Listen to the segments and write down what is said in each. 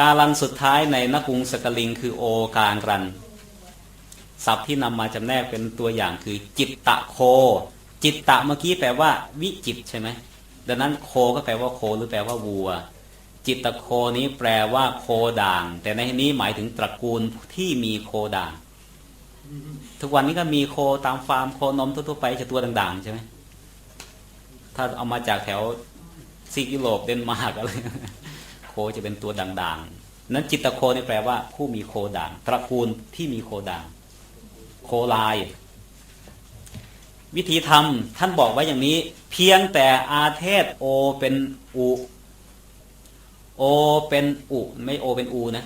การันสุดท้ายในนกุงสกลิงคือโอการรันศัพท์ที่นำมาจำแนกเป็นตัวอย่างคือจิตตะโค จิตตะเมื่อกี้แปลว่า วิจิตใช่ไหมดังนั้นโคก็แปลว่าโคหรือแปลว่าวัว จิตตะโคนี้แปลว่าโคด่าง แต่ในที่นี้หมายถึงตระกูลที่มีโคด่าง ทุกวันนี้ก็มีโคตามฟาร์มโคนมทั่วๆไปจะตัวด่างๆใช่ไหมถ้าเอามาจากแถวซีกยุโรปเดนมาร์กอะไร โคจะเป็นตัวด่างๆ นั้นจิตโคนี่แปลว่า ผู้มีโคด่าง ตระกูลที่มีโคด่าง โคลาย วิธีทำท่านบอกไว้อย่างนี้ เพียงแต่อาเทศโอเป็นอุ โอเป็นอุไม่โอเป็นอูนะ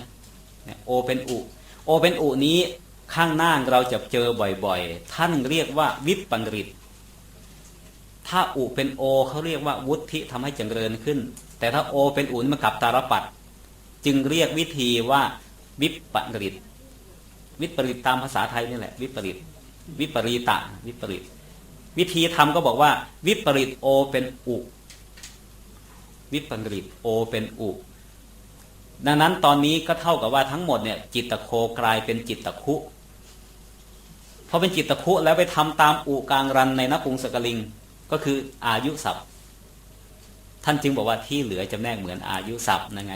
โอเป็นอุ โอเป็นอุนี้ข้างหน้าเราจะเจอบ่อยๆ ท่านเรียกว่าวิปปังริต ถ้าอุเป็นโอเขาเรียกว่าวุฒิทำให้เจริญขึ้น แต่ถ้าโอเป็นอุนมันกลับตาลปัดจึงเรียกวิธีว่าวิปปริต วิปริตตามภาษาไทยนี่แหละ วิปริต วิปริตะ วิปริต วิธีทำก็บอกว่า วิปริตโอเป็นอุ วิปริตโอเป็นอุ ดังนั้นตอนนี้ก็เท่ากับว่าทั้งหมดเนี่ยจิตตะโคกลายเป็นจิตตะคุพอเป็นจิตตะคุแล้วไปทำตามอุกลางรันในนักรุงสกลิง ก็คืออายุศัพท์ ท่านจึงบอกว่าที่เหลือจำแนกเหมือนอายุศัพท์นั่นไง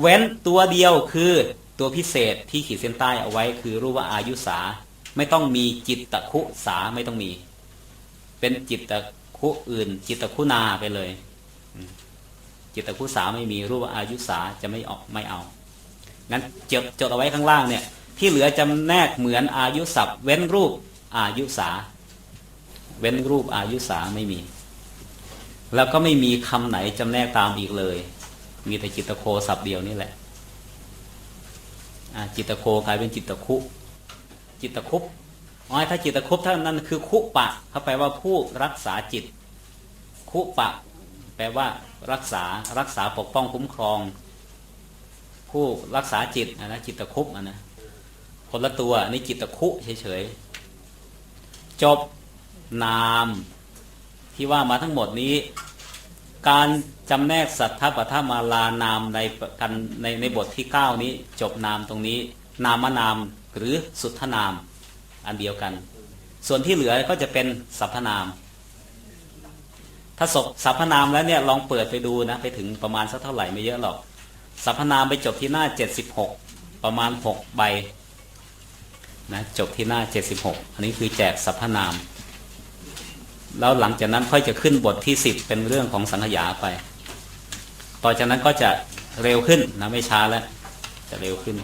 เว้นตัวเดียวคือตัวพิเศษที่ขีดเส้นใต้เอาไว้ คือรู้ว่าอายุสา ไม่ต้องมีจิตตะคุสาไม่ต้องมี เป็นจิตตะคุอื่น จิตตะคุนาไปเลย จิตตะคุสาไม่มีรู้ว่าอายุสาจะไม่ออกไม่เอางั้นจดจดเอาไว้ข้างล่างเนี่ย ที่เหลือจำแนกเหมือนอายุศัพท์ เว้นรูปอายุสา เว้นรูปอายุสาไม่มี แล้วก็ไม่มีคำไหนจำแนกตามอีกเลย มีแต่จิตตะโคศัพท์เดียวนี่แหละจิตตะโคกลายเป็นจิตตะคุ จิตตะคุปอ๋อถ้าจิตตะคุปถ้านั้นคือคุปะเขาแปลว่าผู้รักษาจิต คุปะ แปลว่า รักษารักษาปกป้องคุ้มครอง ผู้รักษาจิตนะจิตตะคุปนะคนละตัวนนี้จิตตะคุเฉยๆจบ นามที่ว่ามาทั้งหมดนี้ การจำแนกสัทธปัทมาลานามในกันในในบทที่ 9 นี้จบนามตรงนี้ นามนามหรือสุทธนาม อันเดียวกัน ส่วนที่เหลือก็จะเป็นสรรพนาม ถ้าศพสรรพนามแล้วเนี่ยลองเปิดไปดูนะ ไปถึงประมาณสักเท่าไหร่ไม่เยอะหรอกสรรพนามไปจบที่หน้า 76 ประมาณ 6 ใบนะจบที่หน้า 76 อันนี้คือแจกสรรพนาม แล้วหลังจากนั้นค่อยจะขึ้นบทที่ 10 เป็นเรื่องของสังขยาไป ต่อจากนั้นก็จะเร็วขึ้นนะไม่ช้าแล้ว จะเร็วขึ้น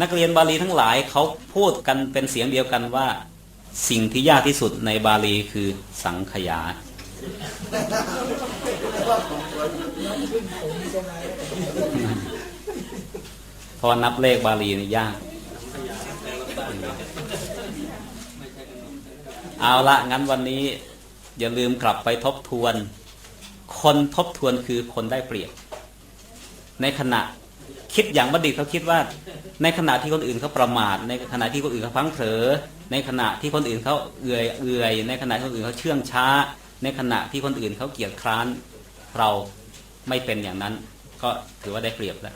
นักเรียนบาลีทั้งหลายเขาพูดกันเป็นเสียงเดียวกันว่า สิ่งที่ยากที่สุดในบาลีคือสังขยา พอนับเลขบาลีนี่ยาก เอาละงั้นวันนี้อย่าลืมกลับไปทบทวน คนทบทวนคือคนได้เปรียบ ในขณะคิดอย่างบัณฑิตเขาคิดว่า ในขณะที่คนอื่นเขาประมาท ในขณะที่คนอื่นเขาพังเผลอในขณะที่คนอื่นเขาเอื่อยเอื่อยในขณะที่คนอื่นเขาเชื่องช้า ในขณะที่คนอื่นเขาเกียจคร้านเราไม่เป็นอย่างนั้น ก็ถือว่าได้เปรียบแล้ว